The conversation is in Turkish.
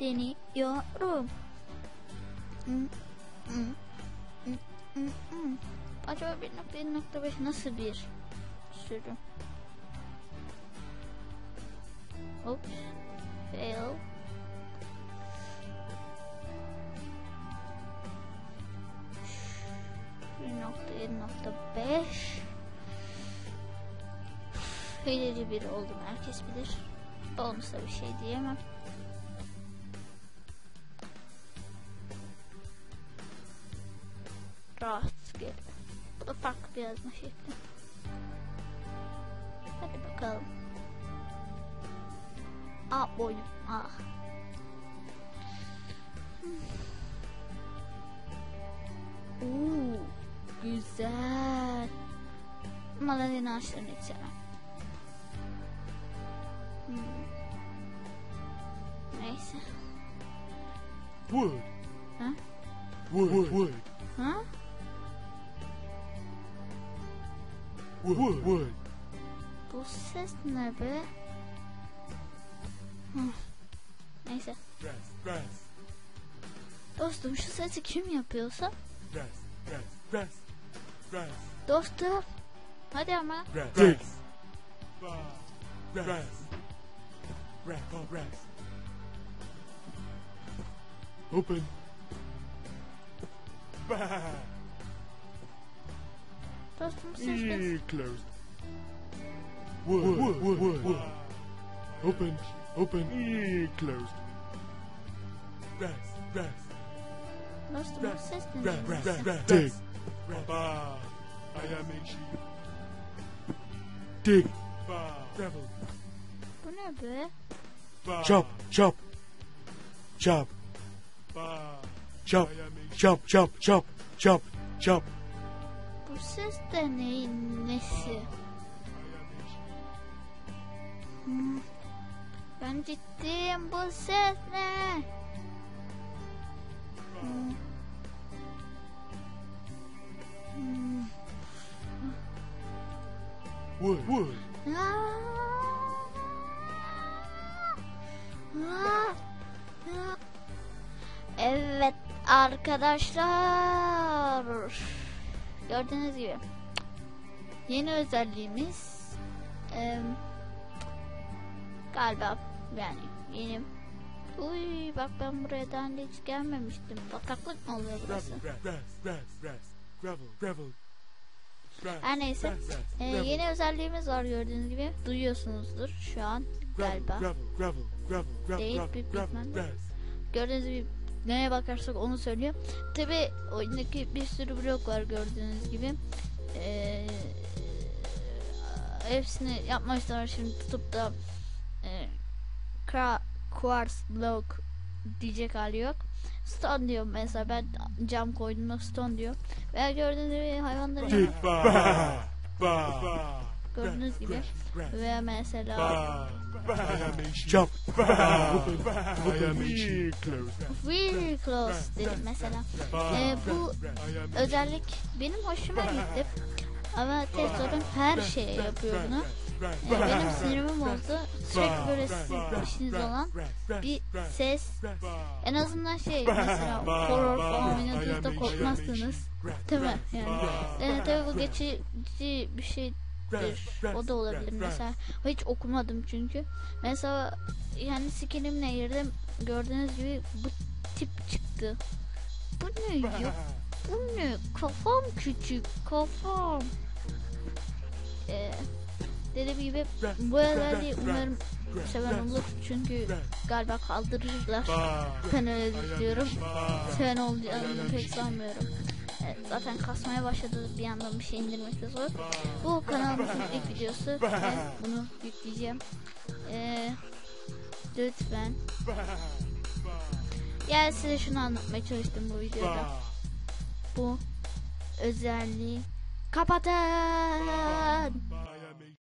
deniyorum. Acaba 1.7.5 nasıl bir sürüm? Oops. Fail. Bir nokta yedi nokta beş. Hileci biri oldum herkes bilir. Bonusa bir şey diyemem. prosti. Opak biraz mı şimdi? Hadi bakalım. Ah boyum ah. Uuu güzel. Bunlardan inançlarını içemem. Hmm. Neyse. Wood. huh Wood. Wood. huh wood, wood. Bu ses ne be? Neyse. Rest, Grass, Dostum şu sesi kim yapıyorsa? Rest, rest, Grass, grass, Dostum. Hadi ama. Rest, rest. Grass, grass, grass, grass. Open. Bah. Closed from. Closed. Wood, wood, wood, wood. Open, open. Closed. Rest, rest. Most of assistance. Rest, rest, rest. rest. Dig. Baba, I am a sheep. Dig. Ba, rebel. Bu ne. Chop, chop. Chop. Chop, chop, chop, chop, chop, chop. Bu ses de neyin nesi? Hmm. Ben ciddiyim bu ses ne? Hmm. Hmm. Aa! Evet arkadaşlar. Gördüğünüz gibi yeni özelliğimiz em, galiba yani yeni Uy bak ben buraya daha önce hiç gelmemiştim. Bataklık mı oluyor burası? Her neyse. Ee, yeni özelliğimiz var gördüğünüz gibi. Duyuyorsunuzdur şu an galiba. Değil, bir- bilmem. Gördüğünüz gibi neye bakarsak onu söylüyor. Tabi oyundaki bir sürü blok var gördüğünüz gibi. Ee, hepsini yapmışlar şimdi tutup da e, quartz block diyecek hali yok. Stone diyor mesela ben cam koyduğumda stone diyor. Veya gördüğünüz gibi. Bah. Gördüğünüz gibi veya mesela. Closed. really close dedim mesela. Ee, bu özellik benim hoşuma gitti. Ama Tesla'nın her şeye yapıyor bunu. Ee, benim sinirimi bozdu. Sürekli böyle sizin işiniz olan bir ses. En azından şey mesela horror falan oynadığınızda korkmazsınız. Değil mi? Yani. Ee, tabii bu geçici bir şeydir. O da olabilir mesela. Hiç okumadım çünkü. Mesela yani skinimle girdim. Gördüğünüz gibi bu tip çıktı. Bu ne ya? Bu ne? Kafam küçük. Kafam. Ee, dediğim gibi bu özelliği umarım seven olur. Çünkü galiba kaldırırlar. Öyle diyorum. Seven olacağını pek sanmıyorum. Zaten kasmaya başladı bir yandan bir şey indirmek de zor. Bu kanalımızın ilk videosu. Ben bunu yükleyeceğim. Ee, lütfen. Yani size şunu anlatmaya çalıştım bu videoda. Bu özelliği kapatın.